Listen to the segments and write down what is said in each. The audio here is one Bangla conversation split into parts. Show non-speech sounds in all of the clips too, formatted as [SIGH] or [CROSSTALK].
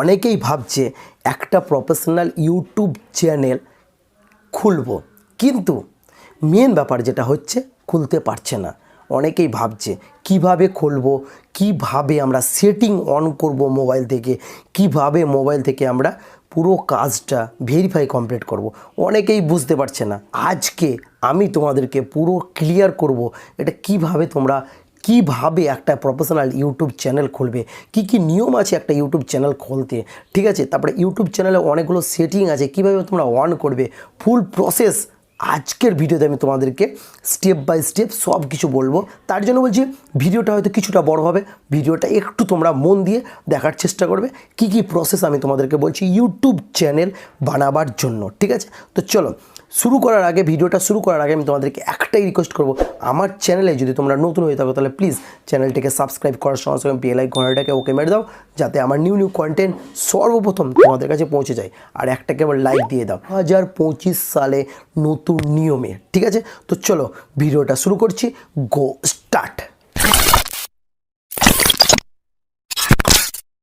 অনেকেই ভাবছে একটা প্রফেশনাল ইউটিউব চ্যানেল খুলব। কিন্তু মেন ব্যাপার যেটা হচ্ছে, খুলতে পারছে না। অনেকেই ভাবছে, কীভাবে খুলবো? কীভাবে আমরা সেটিং অন করব মোবাইল থেকে? কীভাবে মোবাইল থেকে আমরা পুরো কাজটা ভেরিফাই কমপ্লিট করব। অনেকেই বুঝতে পারছে না। আজকে আমি তোমাদেরকে পুরো ক্লিয়ার করব, এটা কীভাবে তোমরা কীভাবে একটা প্রফেশনাল ইউটিউব চ্যানেল খুলবে? কি কি নিয়ম আছে একটা ইউটিউব চ্যানেল খুলতে? ঠিক আছে? তারপরে ইউটিউব চ্যানেলে অনেকগুলো সেটিং আছে। কীভাবে তোমরা অন করবে? ফুল প্রসেস আজকের ভিডিওতে আমি তোমাদেরকে স্টেপ বাই স্টেপ সব কিছু বলব। তার জন্য বলছি, ভিডিওটা হয়তো কিছুটা বড় হবে। ভিডিওটা একটু তোমরা মন দিয়ে দেখার চেষ্টা করবে। কি কি প্রসেস আমি তোমাদেরকে বলছি ইউটিউব চ্যানেল বানাবার জন্য। ঠিক আছে? তো চলো শুরু করার আগে, ভিডিওটা শুরু করার আগে আমি তোমাদেরকে একটাই রিকোয়েস্ট করব। আমার চ্যানেলে যদি তোমরা নতুন হয়ে থাকো, তাহলে প্লিজ চ্যানেলটিকে সাবস্ক্রাইব করার সঙ্গে সঙ্গে বেল আইকনটাকে ওকে মেরে দাও, যাতে আমার নিউ নিউ কন্টেন্ট সর্বপ্রথম তোমাদের কাছে পৌঁছে যায়। আর একটা কেবল লাইক দিয়ে দাও। হাজার পঁচিশ সালে নতুন নিয়মে, ঠিক আছে? তো চলো, ভিডিওটা শুরু করছি গো স্টার্ট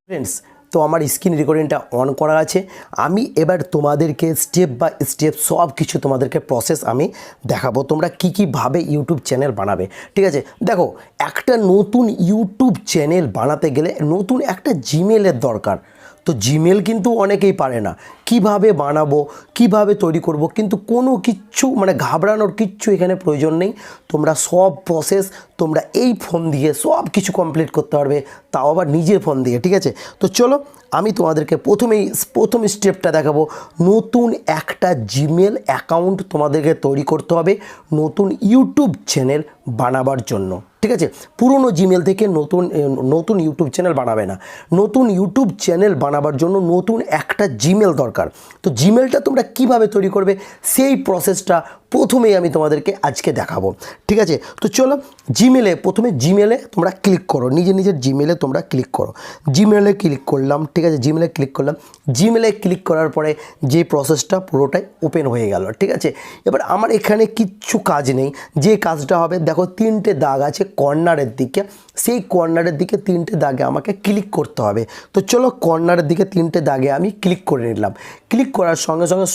ফ্রেন্ডস তো আমার স্ক্রিন রেকর্ডিংটা অন করা আছে। আমি এবার তোমাদেরকে স্টেপ বা স্টেপ সব কিছু তোমাদেরকে প্রসেস আমি দেখাবো। তোমরা কী কীভাবে ইউটিউব চ্যানেল বানাবে। ঠিক আছে? দেখো, একটা নতুন ইউটিউব চ্যানেল বানাতে গেলে নতুন একটা জিমেলের দরকার। তো জিমেল কিন্তু অনেকেই পারে না। কীভাবে বানাবো, কীভাবে তৈরি করব, কিন্তু কোনো কিচ্ছু মানে ঘাবড়ানোর কিচ্ছু এখানে প্রয়োজন নেই। তোমরা সব প্রসেস তোমরা এই ফোন দিয়ে সব কিছু কমপ্লিট করতে পারবে, তাও আবার নিজের ফোন দিয়ে, ঠিক আছে? তো চলো, আমি তোমাদেরকে প্রথমেই, প্রথম স্টেপটা দেখাবো। নতুন একটা জিমেল অ্যাকাউন্ট তোমাদেরকে তৈরি করতে হবে নতুন ইউটিউব চ্যানেল বানাবার জন্য। ঠিক আছে? পুরনো জিমেল থেকে নতুন নতুন ইউটিউব চ্যানেল বানাবে না। নতুন ইউটিউব চ্যানেল বানাবার জন্য নতুন একটা জিমেল দরকার। তো জিমেলটা তোমরা কীভাবে তৈরি করবে? সেই প্রসেসটা প্রথমেই আমি তোমাদেরকে আজকে দেখাবো। ঠিক আছে? তো চলো জিমেলে প্রথমে জিমেলে তোমরা ক্লিক করো। নিজের নিজের জিমেলে তোমরা ক্লিক করো। জিমেলে ক্লিক করলাম, ঠিক আছে? জিমেলে ক্লিক করলাম। জিমেলে ক্লিক করার পরে যে প্রসেসটা পুরোটাই ওপেন হয়ে গেল, ঠিক আছে? এবার আমার এখানে কিচ্ছু কাজ নেই। যে কাজটা হবে, দেখো তিনটে দাগ আছে কর্নারের দিকে। সেই কর্নারের দিকে তিনটে দাগে আমাকে ক্লিক করতে হবে। তো চলো কর্নারের দিকে তিনটে দাগে আমি ক্লিক করে নিলাম। ক্লিক করার সঙ্গে সঙ্গে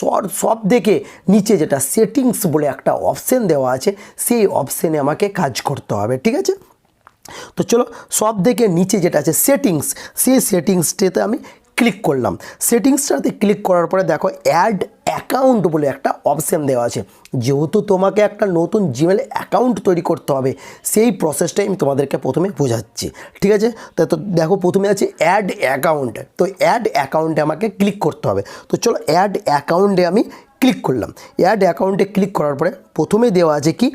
সব দেখে নিচে যেটা সেটিংস বলে একটা অপশান দেওয়া আছে, সেই অপশানে আমাকে কাজ করতে হবে, ঠিক আছে? তো চলো সব থেকে নিচে যেটা আছে সেটিংস, সেই সেটিংসটাতে আমি ক্লিক করলাম। সেটিংসটাতে ক্লিক করার পরে দেখো অ্যাড অ্যাকাউন্ট বলে একটা অপশান দেওয়া আছে। যেহেতু তোমাকে একটা নতুন জিমেল অ্যাকাউন্ট তৈরি করতে হবে, সেই প্রসেসটাই আমি তোমাদেরকে প্রথমে বোঝাচ্ছি। ঠিক আছে? তা দেখো প্রথমে আছে অ্যাড অ্যাকাউন্ট তো অ্যাড অ্যাকাউন্টে আমাকে ক্লিক করতে হবে। তো চলো অ্যাড অ্যাকাউন্টে আমি ক্লিক করলাম। অ্যাড অ্যাকাউন্টে ক্লিক করার পরে প্রথমে দেওয়া আছে কি?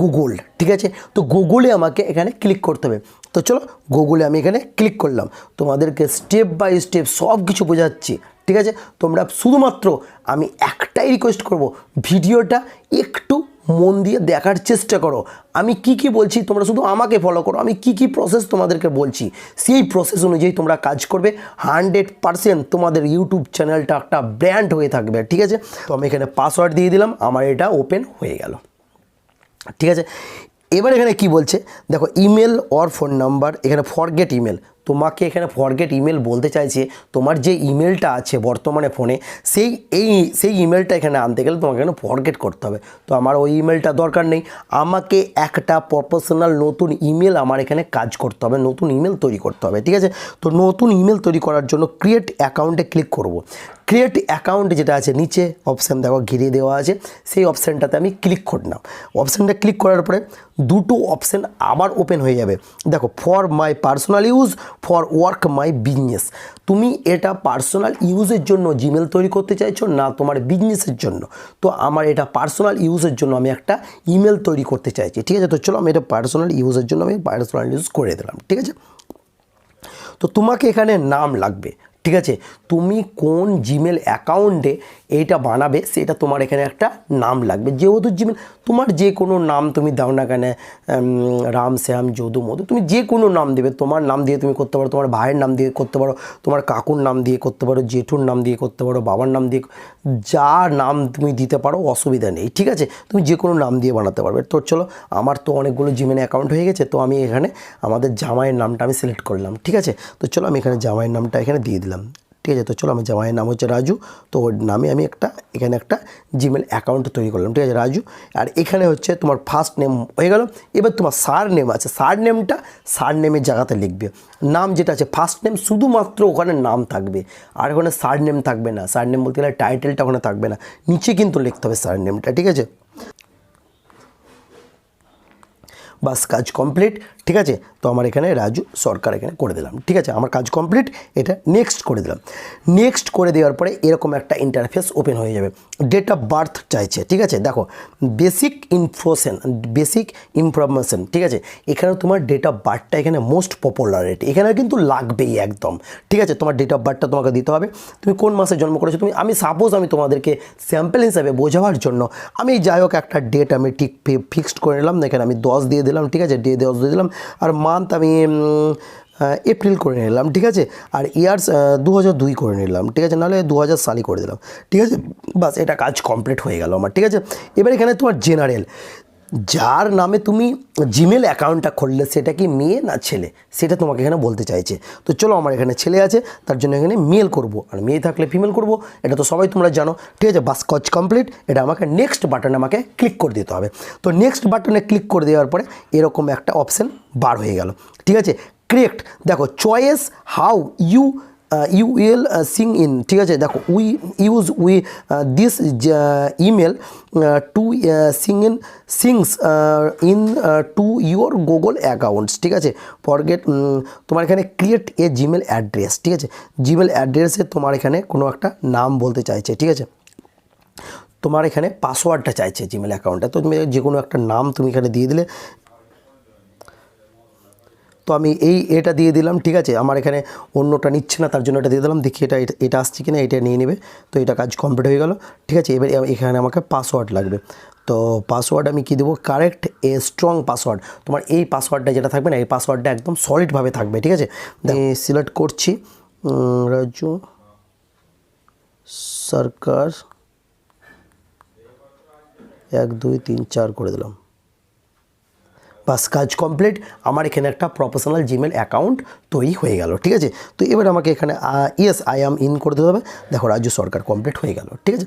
গুগল ঠিক আছে? তো গুগলে আমাকে এখানে ক্লিক করতে হবে। তো চলো গুগলে আমি এখানে ক্লিক করলাম। তোমাদেরকে স্টেপ বাই স্টেপ সব কিছু বোঝাচ্ছি, ঠিক আছে? তোমরা শুধুমাত্র আমি একটাই রিকোয়েস্ট করব, ভিডিওটা একটু মন দিয়ে দেখার চেষ্টা করো। আমি কি কি বলছি, তোমরা শুধু আমাকে ফলো করো। আমি কি কি প্রসেস তোমাদেরকে বলছি, সেই প্রসেস অনুযায়ী তোমরা কাজ করবে। হান্ড্রেড পারসেন্ট তোমাদের ইউটিউব চ্যানেলটা একটা ব্র্যান্ড হয়ে থাকবে, ঠিক আছে? তো আমি এখানে পাসওয়ার্ড দিয়ে দিলাম, আমার এটা ওপেন হয়ে গেল। ঠিক আছে? এবার এখানে কি বলছে? দেখো ইমেল অর ফোন নাম্বার এখানে ফরগেট ইমেল তোমাকে এখানে ফরগেট ইমেল বলতে চাইছে, তোমার যে ইমেলটা আছে বর্তমানে ফোনে সেই, এই, সেই ইমেলটা এখানে আনতে গেলে তোমাকে এখানে ফরগেট করতে হবে। তো আমার ওই ইমেলটা দরকার নেই। আমাকে একটা প্রফেশনাল নতুন ইমেল আমার এখানে কাজ করতে হবে, নতুন ইমেল তৈরি করতে হবে, ঠিক আছে? তো নতুন ইমেল তৈরি করার জন্য ক্রিয়েট অ্যাকাউন্টে ক্লিক করব। ক্রিয়েট অ্যাকাউন্ট যেটা আছে, নিচে অপশান দেখো, ঘিরিয়ে দেওয়া আছে। সেই অপশানটাতে আমি ক্লিক করলাম অপশানটা ক্লিক করার পরে দুটো অপশান আবার ওপেন হয়ে যাবে। দেখো for my personal use for work my business তুমি এটা পার্সোনাল ইউজের জন্য জিমেল তৈরি করতে চাইছো, না তোমার বিজনেসের জন্য? তো আমার এটা পার্সোনাল ইউজের জন্য আমি একটা ইমেল তৈরি করতে চাইছি, ঠিক আছে? তো চলো, আমি এটা পার্সোনাল ইউজের জন্য আমি পার্সোনাল ইউজ করে দিলাম, ঠিক আছে? তো তোমাকে এখানে নাম লাগবে। ঠিক আছে? তুমি কোন জিমেল অ্যাকাউন্টে এইটা বানাবে সেটা তোমার এখানে একটা নাম লাগবে। যেহেতু জিমেল তোমার যে কোনো নাম তুমি দাও না কেন রাম, শ্যাম, যদু, মধু, তুমি যে কোনো নাম দেবে, তোমার নাম দিয়ে তুমি করতে পারো, তোমার ভাইয়ের নাম দিয়ে করতে পারো, তোমার কাকুর নাম দিয়ে করতে পারো, জেঠুর নাম দিয়ে করতে পারো, বাবার নাম দিয়ে, যা নাম তুমি দিতে পারো, অসুবিধা নেই, ঠিক আছে? তুমি যে কোনো নাম দিয়ে বানাতে পারবে। তো চলো, আমার তো অনেকগুলো জিমেল অ্যাকাউন্ট হয়ে গেছে, তো আমি এখানে আমাদের জামাইয়ের নামটা আমি সিলেক্ট করলাম ঠিক আছে? তো চলো, আমি এখানে জামাইয়ের নামটা এখানে দিয়ে দিলাম। ঠিক ঠিক আছে, তো চলো আমার জামাইয়ের নাম হচ্ছে রাজু। তো ওর নামে আমি একটা, এখানে একটা জিমেল অ্যাকাউন্ট তৈরি করলাম, ঠিক আছে, রাজু। আর এখানে হচ্ছে তোমার ফার্স্ট নেম হয়ে গেল। এবার তোমার সার নেম আছে। সার নেমটা সার নেমের জায়গাতে লিখবে। নাম যেটা আছে ফার্স্ট নেম শুধুমাত্র ওখানে নাম থাকবে। আর ওখানে সার নেম থাকবে না। সার নেম বলতে গেলে টাইটেলটা ওখানে থাকবে না। নিচে কিন্তু লিখতে হবে সার নেমটা ঠিক আছে? বাস, কাজ কমপ্লিট ঠিক আছে? তো আমার এখানে রাজু সরকার এখানে করে দিলাম। ঠিক আছে? আমার কাজ কমপ্লিট এটা নেক্সট করে দিলাম। নেক্সট করে দেওয়ার পরে এরকম একটা ইন্টারফেস ওপেন হয়ে যাবে। ডেট অফ বার্থ চাইছে, ঠিক আছে? দেখো বেসিক ইনফোশন বেসিক ইনফরমেশন ঠিক আছে? এখানে তোমার ডেট অফ বার্থটা এখানে মোস্ট পপুলারিটি এখানে কিন্তু লাগবেই একদম। ঠিক আছে? তোমার ডেট অফ বার্থটা তোমাকে দিতে হবে। তুমি কোন মাসে জন্ম করেছ? তুমি, আমি সাপোজ আমি তোমাদেরকে স্যাম্পল হিসাবে বোঝাবার জন্য আমি যাই হোক একটা ডেট আমি ঠিক ফিক্সড করে নিলাম। এখানে আমি দশ দিয়ে দিলাম, ঠিক আছে? ডে দশ দিয়ে দিলাম। আর মান্থ আমি এপ্রিল করে নিলাম, ঠিক আছে? আর ইয়ার্স দু হাজার দুই করে নিলাম, ঠিক আছে? নাহলে দু হাজার সালই করে দিলাম, ঠিক আছে? বাস, এটা কাজ কমপ্লিট হয়ে গেল আমার, ঠিক আছে? এবার এখানে তোমার জেনারেল যার নামে তুমি জিমেল অ্যাকাউন্টটা খুললে সেটা কি মেয়ে না ছেলে? সেটা তোমাকে এখানে বলতে চাইছে। তো চলো আমার এখানে ছেলে আছে, তার জন্য এখানে মেল করব। আর মেয়ে থাকলে ফিমেল করব, এটা তো সবাই তোমরা জানো। ঠিক আছে, বাস, কাজ কমপ্লিট এটা আমাকে নেক্সট বাটনে আমাকে ক্লিক করে দিতে হবে। তো নেক্সট বাটনে ক্লিক করে দেওয়ার পরে এরকম একটা অপশান বার হয়ে গেল। ঠিক আছে ক্রিয়েট দেখো choice how you you will sign in ঠিক আছে? দেখো we use we this email to sign in signs in to your Google accounts ঠিক আছে? ফরগেট তোমার এখানে ক্রিয়েট এ জিমেল অ্যাড্রেস ঠিক আছে? জিমেল অ্যাড্রেসে তোমার এখানে কোনো একটা নাম বলতে চাইছে, ঠিক আছে? তোমার এখানে পাসওয়ার্ডটা চাইছে জিমেল অ্যাকাউন্টে তো তুমি যে কোনো একটা নাম তুমি এখানে দিয়ে দিলে তো আমি এই এটা দিয়ে দিলাম ঠিক আছে? আমার এখানে অন্যটা নিচ্ছে না তার জন্য এটা দিয়ে দিলাম। দেখি এটা এটা- আসছে কিনা এটা নিয়ে নেবে। তো এটা কাজ কমপ্লিট হয়ে গেল। ঠিক আছে এবার এখানে আমাকে পাসওয়ার্ড লাগবে। তো পাসওয়ার্ড আমি কী দেবো? কারেক্ট এ স্ট্রং পাসওয়ার্ড তোমার এই পাসওয়ার্ডটা যেটা থাকবে না এই পাসওয়ার্ডটা একদম সলিডভাবে থাকবে ঠিক আছে? আমি সিলেক্ট করছি। রাজু সরকার এক দুই তিন চার করে দিলাম। বাস কাজ কমপ্লিট। আমার এখানে একটা প্রফেশনাল জিমেল অ্যাকাউন্ট। তৈরি হয়ে গেল, ঠিক আছে? তো এবার আমাকে এখানে ইয়েস আই অ্যাম ইন করে দিতে হবে। দেখো, রাজ্য সরকার কমপ্লিট হয়ে গেল, ঠিক আছে?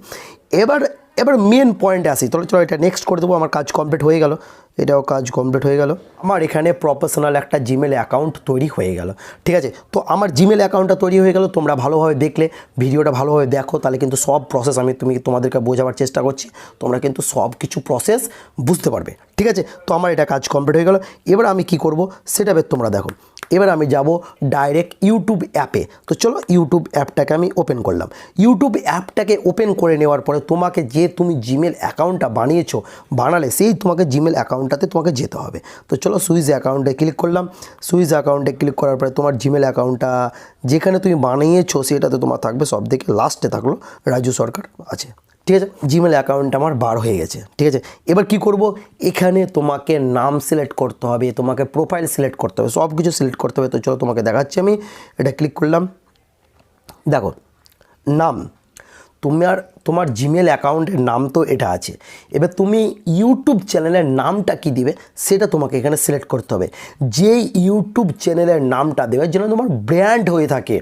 এবার এবার মেন পয়েন্টে আসি। তাহলে চলো, এটা নেক্সট করে দেবো। আমার কাজ কমপ্লিট হয়ে গেল। এটাও কাজ কমপ্লিট হয়ে গেল। আমার এখানে প্রফেশনাল একটা জিমেল অ্যাকাউন্ট তৈরি হয়ে গেল, ঠিক আছে? তো আমার জিমেল অ্যাকাউন্টটা তৈরি হয়ে গেল। তোমরা ভালোভাবে দেখলে, ভিডিওটা ভালোভাবে দেখো। তাহলে কিন্তু সব প্রসেস আমি তুমি, তোমাদেরকে বোঝাবার চেষ্টা করছি। তোমরা কিন্তু সব কিছু প্রসেস বুঝতে পারবে, ঠিক আছে? তো আমার এটা কাজ কমপ্লিট হয়ে গেল। এবার আমি কি করব? সেটা তোমরা দেখো। এবার আমি যাব ডাইরেক্ট ইউটিউব অ্যাপে তো চলো ইউটিউব অ্যাপটাকে আমি ওপেন করলাম। ইউটিউব অ্যাপটাকে ওপেন করে নেওয়ার পরে তোমাকে যে তুমি জিমেল অ্যাকাউন্টটা বানিয়েছো, বানালে সেই তোমাকে জিমেল অ্যাকাউন্টটাতে তোমাকে যেতে হবে। তো চলো সুইচ অ্যাকাউন্টে ক্লিক করলাম। সুইচ অ্যাকাউন্টে ক্লিক করার পরে তোমার জিমেল অ্যাকাউন্টটা যেখানে তুমি বানিয়েছো, সেটাতে তোমার থাকবে সব থেকে লাস্টে থাকল রাজু সরকার আছে। ঠিক আছে? জিমেল অ্যাকাউন্ট আমার বার হয়ে গেছে। ঠিক আছে? এবার কি করব? এখানে তোমাকে নাম সিলেক্ট করতে হবে, তোমাকে প্রোফাইল সিলেক্ট করতে হবে সব কিছু সিলেক্ট করতে হবে। তো চলো তোমাকে দেখাচ্ছি আমি। এটা ক্লিক করলাম। দেখো, নাম। তোমার তোমার জিমেল অ্যাকাউন্টের নাম তো এটা আছে। এবার তুমি ইউটিউব চ্যানেলের নামটা কি দিবে? সেটা তোমাকে এখানে সিলেক্ট করতে হবে। যেই ইউটিউব চ্যানেলের নামটা দেবে, যেন তোমার ব্র্যান্ড হয়ে থাকে।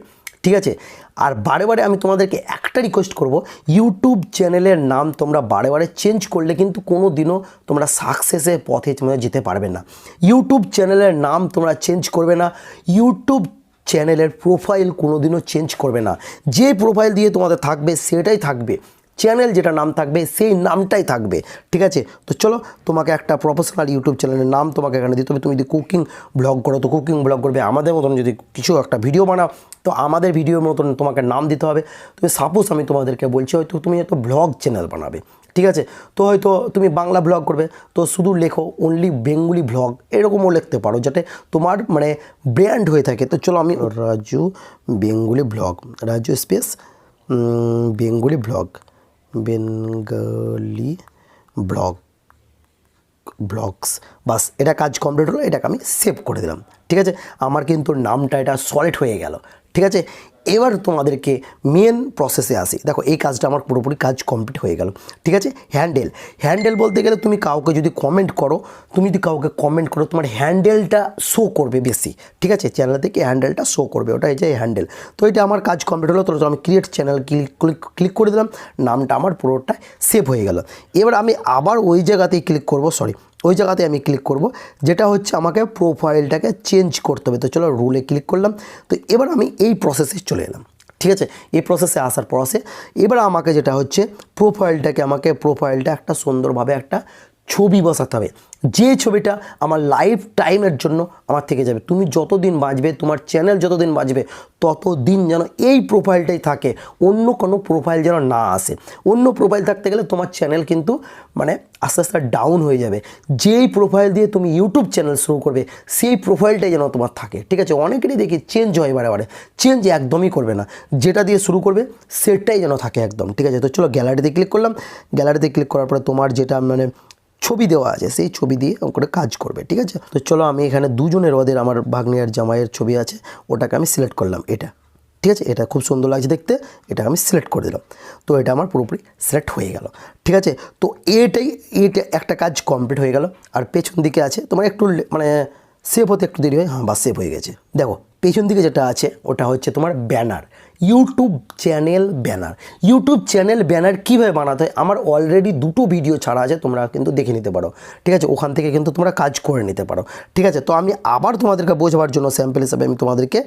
ঠিক আছে? আর বারে বারে আমি তোমাদেরকে একটা রিকোয়েস্ট করব ইউটিউব চ্যানেলের নাম তোমরা বারে বারে চেঞ্জ করলে কিন্তু কোনো দিনও তোমরা সাকসেসের পথে তোমরা যেতে পারবে না। ইউটিউব চ্যানেলের নাম তোমরা চেঞ্জ করবে না ইউটিউব চ্যানেলের প্রোফাইল কোনো দিনও চেঞ্জ করবে না। যে প্রোফাইল দিয়ে তোমাদের থাকবে, সেটাই থাকবে। চ্যানেল যেটা নাম থাকবে, সেই নামটাই থাকবে, ঠিক আছে? তো চলো, তোমাকে একটা প্রফেশনাল ইউটিউব চ্যানেলের নাম তোমাকে এখানে দিতে হবে। তুমি যদি কুকিং ব্লগ করো, তো কুকিং ব্লগ করবে। আমাদের মতন যদি কিছু একটা ভিডিও বানাও, তো আমাদের ভিডিওর মতন তোমাকে নাম দিতে হবে। তুমি সাপোজ আমি তোমাদেরকে বলছি, হয়তো তুমি হয়তো ব্লগ চ্যানেল বানাবে, ঠিক আছে? তো হয়তো তুমি বাংলা ব্লগ করবে, তো শুধু লেখো অনলি বেঙ্গুলি ব্লগ এরকমও লিখতে পারো, যাতে তোমার মানে ব্র্যান্ড হয়ে থাকে। তো চলো আমি Raju Bengali blog Raju space Bengali blog Bengali blog, blogs. বাস, এটা কাজ কমপ্লিট হলো, এটাকে আমি সেভ করে দিলাম। ঠিক আছে? আমার কিন্তু নামটা এটা সলিড হয়ে গেল। ঠিক আছে? এবার তোমাদেরকে মেন প্রসেসে আসি। দেখো, এই কাজটা আমার পুরোপুরি কাজ কমপ্লিট হয়ে গেল। ঠিক আছে? হ্যান্ডেল হ্যান্ডেল বলতে গেলে তুমি কাউকে যদি কমেন্ট করো, তুমি যদি কাউকে কমেন্ট করো, তোমার হ্যান্ডেলটা শো করবে বেশি। ঠিক আছে? চ্যানেল থেকে হ্যান্ডেলটা শো করবে। ওটা এই যে হ্যান্ডেল তো এটা আমার কাজ কমপ্লিট হলো, তো আমি ক্রিয়েট চ্যানেল ক্লিক ক্লিক করে দিলাম। নামটা আমার পুরোটা সেভ হয়ে গেল। এবার আমি আবার ওই জায়গাতেই ক্লিক করব সরি ওই জায়গাতে আমি ক্লিক করব। যেটা হচ্ছে আমাকে প্রোফাইলটাকে চেঞ্জ করতে হবে। তো চলো রুলে ক্লিক করলাম। তো এবার আমি এই প্রসেসে চলে এলাম। ঠিক আছে? এই প্রসেসে আসার পরে এবার আমাকে যেটা হচ্ছে প্রোফাইলটাকে আমাকে প্রোফাইলটা একটা সুন্দরভাবে একটা ছবি বসাতে হবে। যে ছবিটা আমার লাইফ টাইমের জন্য আমার থেকে যাবে। তুমি যতদিন বাঁচবে, তোমার চ্যানেল যতদিন বাঁচবে, ততদিন যেন এই প্রোফাইলটাই থাকে। অন্য কোনো প্রোফাইল যেন না আসে। অন্য প্রোফাইল থাকতে গেলে তোমার চ্যানেল কিন্তু মানে আস্তে আস্তে ডাউন হয়ে যাবে। যেই প্রোফাইল দিয়ে তুমি ইউটিউব চ্যানেল শুরু করবে, সেই প্রোফাইলটাই যেন তোমার থাকে। ঠিক আছে? অনেকেরই দেখি চেঞ্জ হয় বারে বারে চেঞ্জ একদমই করবে না। যেটা দিয়ে শুরু করবে, সেটাই যেন থাকে একদম। ঠিক আছে? তো চলো গ্যালারিতে ক্লিক করলাম। গ্যালারিতে ক্লিক করার পরে তোমার যেটা মানে ছবি দেওয়া আছে, সেই ছবি দিয়ে করে কাজ করবে, ঠিক আছে? তো চলো আমি এখানে দুজনের ওদের আমার ভাগ্নে আর জামাইয়ের ছবি আছে, ওটাকে আমি সিলেক্ট করলাম, এটা, ঠিক আছে? এটা খুব সুন্দর লাগছে দেখতে, এটা আমি সিলেক্ট করে দিলাম। তো এটা আমার পুরোপুরি সিলেক্ট হয়ে গেল, ঠিক আছে? তো এটাই, এটা একটা কাজ কমপ্লিট হয়ে গেল, আর পেছন দিকে আছে, তোমার একটু মানে সেভ হতে একটু দেরি হয় হ্যাঁ বা সেভ হয়ে গেছে। দেখো পেছন দিকে যেটা আছে, ওটা হচ্ছে তোমার banner. YouTube channel banner YouTube channel banner কীভাবে বানাতে হয়? আমার অলরেডি দুটো ভিডিও ছাড়া আছে, তোমরা কিন্তু দেখে নিতে পারো। ঠিক আছে? ওখান থেকে কিন্তু তোমরা কাজ করে নিতে পারো। ঠিক আছে? তো আমি আবার তোমাদেরকে বোঝাবার জন্য স্যাম্পল হিসাবে আমি তোমাদেরকে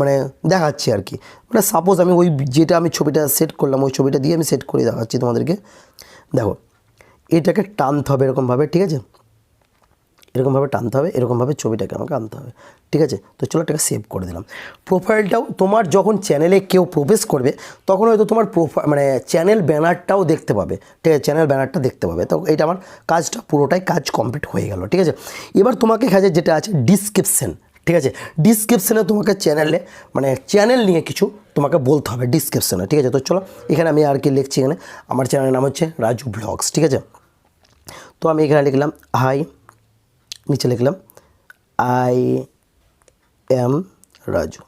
মানে দেখাচ্ছি আর কি। মানে সাপোজ আমি ওই যেটা আমি ছবিটা সেট করলাম, ওই ছবিটা দিয়ে আমি সেট করে দেখাচ্ছি তোমাদেরকে। দেখো, এটাকে টানতে হবে এরকমভাবে, ঠিক আছে? এরকমভাবে টানতে হবে, এরকমভাবে ছবিটাকে আমাকে আনতে হবে। ঠিক আছে? তো চলো এটাকে সেভ করে দিলাম। প্রোফাইলটাও তোমার যখন চ্যানেলে কেউ প্রবেশ করবে, তখন হয়তো তোমার প্রোফাইল মানে চ্যানেল ব্যানারটাও দেখতে পাবে। ঠিক আছে? চ্যানেল ব্যানারটা দেখতে পাবে। তো এটা আমার কাজটা পুরোটাই কাজ কমপ্লিট হয়ে গেল। ঠিক আছে? এবার তোমাকে কাজে যেটা আছে ডিসক্রিপশন ঠিক আছে? ডিসক্রিপশনে তোমাকে চ্যানেলে মানে চ্যানেল নিয়ে কিছু তোমাকে বলতে হবে ডিসক্রিপশনে ঠিক আছে? তো চলো, এখানে আমি আর কি লিখছি এখানে। আমার চ্যানেলের নাম হচ্ছে রাজু ব্লগস ঠিক আছে? তো আমি এখানে লিখলাম হাই নিচে লিখলাম আই এম রাজু।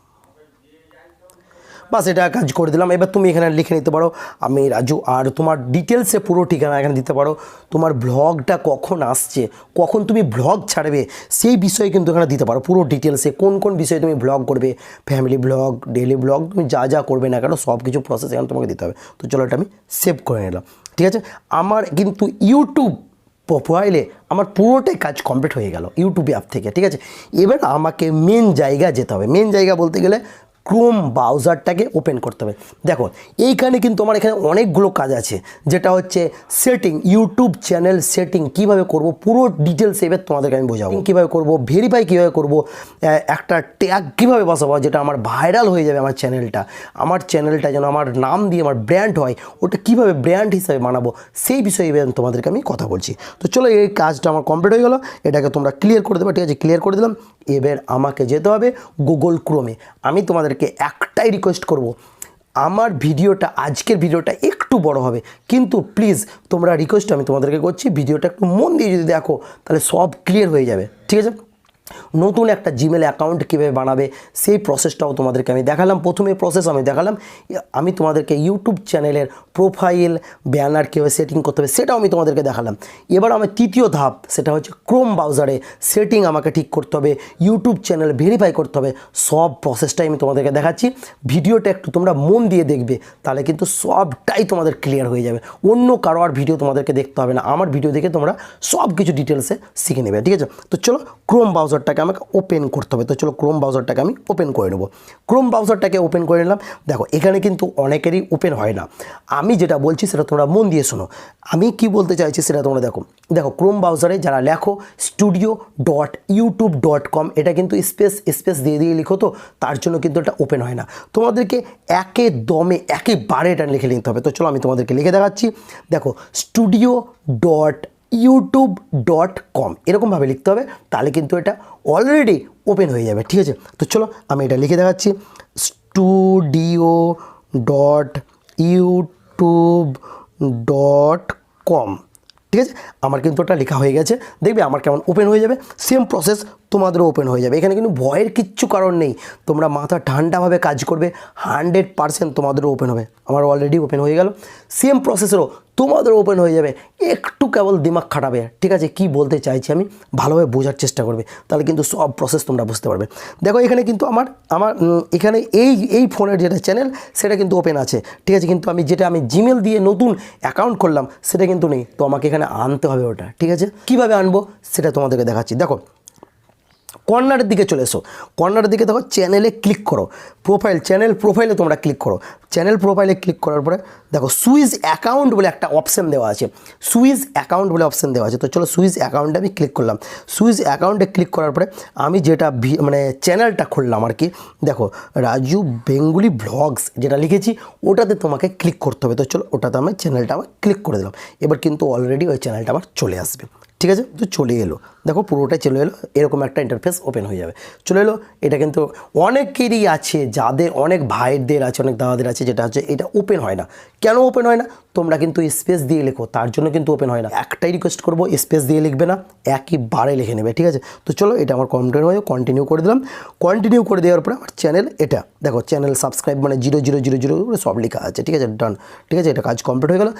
বাস, এটা কাজ করে দিলাম। এবার তুমি এখানে লিখে নিতে পারো, আমি রাজু, আর তোমার ডিটেলসে পুরো ঠিকানা এখানে দিতে পারো। তোমার ব্লগটা কখন আসছে, কখন তুমি ব্লগ ছাড়বে, সেই বিষয়ে কিন্তু এখানে দিতে পারো। পুরো ডিটেলসে কোন কোন বিষয়ে তুমি ব্লগ করবে ফ্যামিলি ব্লগ ডেলি ব্লগ তুমি যা যা করবে না কেন, সব কিছু প্রসেস এখানে তোমাকে দিতে হবে। তো চলো এটা আমি সেভ করে নিলাম। ঠিক আছে? আমার কিন্তু ইউটিউব প্রোফাইলে আমার পুরোটাই কাজ কমপ্লিট হয়ে গেল ইউটিউব অ্যাপ থেকে, ঠিক আছে? এবার আমাকে মেন জায়গা যেতে হবে। মেন জায়গা বলতে গেলে ক্রোম ব্রাউজারটাকে ওপেন করতে হবে। দেখো, এইখানে কিন্তু আমার এখানে অনেকগুলো কাজ আছে, যেটা হচ্ছে সেটিং ইউটিউব চ্যানেল সেটিং কীভাবে করব, পুরো ডিটেলস এবার তোমাদেরকে আমি বোঝাবো। কীভাবে করব ভেরিফাই কীভাবে করব একটা ট্যাগ কীভাবে বসাবো, যেটা আমার ভাইরাল হয়ে যাবে আমার চ্যানেলটা আমার চ্যানেলটা যেন আমার নাম দিয়ে, আমার ব্র্যান্ড হয়, ওটা কীভাবে ব্র্যান্ড হিসাবে বানাবো, সেই বিষয়ে এবার তোমাদেরকে আমি কথা বলছি। তো চলো, এই কাজটা আমার কমপ্লিট হয়ে গেলো, এটাকে তোমরা ক্লিয়ার করে দেবে, ঠিক আছে? ক্লিয়ার করে দিলাম, এবার আমাকে যেতে হবে গুগল ক্রোমে আমি তোমাদেরকে একটাই রিকোয়েস্ট করব, আমার ভিডিওটা, আজকের ভিডিওটা একটু বড় হবে। কিন্তু প্লিজ তোমরা রিকোয়েস্ট আমি তোমাদেরকে করছি, ভিডিওটা একটু মন দিয়ে যদি দেখো, তাহলে সব ক্লিয়ার হয়ে যাবে। ঠিক আছে? নতুন একটা জিমেল অ্যাকাউন্ট কীভাবে বানাবে, সেই প্রসেসটাও তোমাদেরকে আমি দেখালাম। প্রথমে প্রসেস আমি দেখালাম আমি তোমাদেরকে ইউটিউব চ্যানেলের প্রোফাইল ব্যানার কীভাবে সেটিং করতে হবে, সেটাও আমি তোমাদেরকে দেখালাম। এবার আমার তৃতীয় ধাপ, সেটা হচ্ছে ক্রোম ব্রাউজারে সেটিং আমাকে ঠিক করতে হবে ইউটিউব চ্যানেল ভেরিফাই করতে হবে, সব প্রসেসটাই আমি তোমাদেরকে দেখাচ্ছি। ভিডিওটা একটু তোমরা মন দিয়ে দেখবে, তাহলে কিন্তু সবটাই তোমাদের ক্লিয়ার হয়ে যাবে। অন্য কারও আর ভিডিও তোমাদেরকে দেখতে হবে না, আমার ভিডিও দেখে তোমরা সব কিছু ডিটেলসে শিখে নেবে, ঠিক আছে? তো চলো ক্রোম ব্রাউজারটাকে আমাকে ওপেন করতে হবে। তো চলো ক্রোম ব্রাউজারটাকে আমি ওপেন করে নেব। ক্রোম ব্রাউজারটাকে ওপেন করে নিলাম। দেখো, এখানে কিন্তু অনেকেরই ওপেন হয় না। আমি যেটা বলছি সেটা তোমরা মন দিয়ে শোনো। আমি কি বলতে চাইছি সেটা তোমরা দেখো। দেখো ক্রোম ব্রাউজারে যারা লেখো studio dot YouTube dot com এটা কিন্তু স্পেস স্পেস দিয়ে দিয়ে লিখো তো, তার জন্য কিন্তু এটা ওপেন হয় না। তোমাদেরকে একে দমে, একেবারে এটা লিখে নিতে হবে। তো চলো আমি তোমাদেরকে লিখে দেখাচ্ছি। দেখো studio dot YouTube dot com এরকমভাবে লিখতে হবে। তাহলে কিন্তু এটা অলরেডি ওপেন হয়ে যাবে, ঠিক আছে? তো চলো আমি এটা লিখে দেখাচ্ছি। Studio dot YouTube dot com ঠিক আছে? আমার কিন্তু ওটা লেখা হয়ে গেছে। দেখবে আমার কেমন ওপেন হয়ে যাবে। সেম প্রসেস তোমাদেরও ওপেন হয়ে যাবে। এখানে কিন্তু ভয়ের কিচ্ছু কারণ নেই। তোমরা মাথা ঠান্ডাভাবে কাজ করবে হান্ড্রেড পার্সেন্ট তোমাদেরও ওপেন হবে। আমার অলরেডি ওপেন হয়ে গেল। সেম প্রসেসেরও তোমাদের ওপেন হয়ে যাবে। একটু কেবল দিমাগ খাটাবে। ঠিক আছে, কি বলতে চাইছি আমি? ভালোভাবে বোঝার চেষ্টা করবে। তাহলে কিন্তু সব প্রসেস তোমরা বুঝতে পারবে। দেখো, এখানে কিন্তু আমার আমার এখানে এই এই ফোনের যেটা চ্যানেল সেটা কিন্তু ওপেন আছে। ঠিক আছে, কিন্তু আমি যেটা আমি জিমেল দিয়ে নতুন অ্যাকাউন্ট করলাম, সেটা কিন্তু নেই। তো আমাকে এখানে আনতে হবে ওটা। ঠিক আছে? কীভাবে আনব? সেটা তোমাদেরকে দেখাচ্ছি। দেখো কর্নারের দিকে চলে এসো। কর্নারের দিকে দেখো চ্যানেলে ক্লিক করো। প্রোফাইল চ্যানেল প্রোফাইলে তোমরা ক্লিক করো। চ্যানেল প্রোফাইলে ক্লিক করার পরে দেখো, সুইজ অ্যাকাউন্ট বলে একটা অপশান দেওয়া আছে। সুইজ অ্যাকাউন্ট বলে অপশান দেওয়া আছে। তো চলো, সুইজ অ্যাকাউন্টে আমি ক্লিক করলাম। সুইজ অ্যাকাউন্টে ক্লিক করার পরে আমি যেটা মানে চ্যানেলটা খুললাম আর কি, দেখো, রাজু বেঙ্গুলি ব্লগস যেটা লিখেছি, ওটাতে তোমাকে ক্লিক করতে হবে। তো চলো, ওটাতে আমি চ্যানেলটা আমার ক্লিক করে দিলাম। এবার কিন্তু অলরেডি ওই চ্যানেলটা আমার চলে আসবে। ঠিক আছে? তো চলে এলো। দেখো পুরোটাই চলে এলো, এরকম একটা ইন্টারফেস ওপেন হয়ে যাবে। চলে এলো, এটা কিন্তু অনেকেরই আছে, যাদের, অনেক ভাইদের আছে, অনেক দাদাদের আছে, যেটা হচ্ছে এটা ওপেন হয় না। কেন ওপেন হয় না? তোমরা কিন্তু স্পেস দিয়ে লেখো, তার জন্য কিন্তু ওপেন হয় না। একটাই রিকোয়েস্ট করব স্পেস দিয়ে লিখবে না, একইবারে লিখে নেবে, ঠিক আছে? তো চলো, এটা আমার কন্টিনিউ হয়ে কন্টিনিউ করে দিলাম। কন্টিনিউ করে দেওয়ার পরে আমার চ্যানেল এটা। দেখো চ্যানেল সাবস্ক্রাইব মানে জিরো জিরো জিরো জিরো সব লেখা আছে, ঠিক আছে? ডান ঠিক আছে? এটা কাজ কমপ্লিট হয়ে গেল।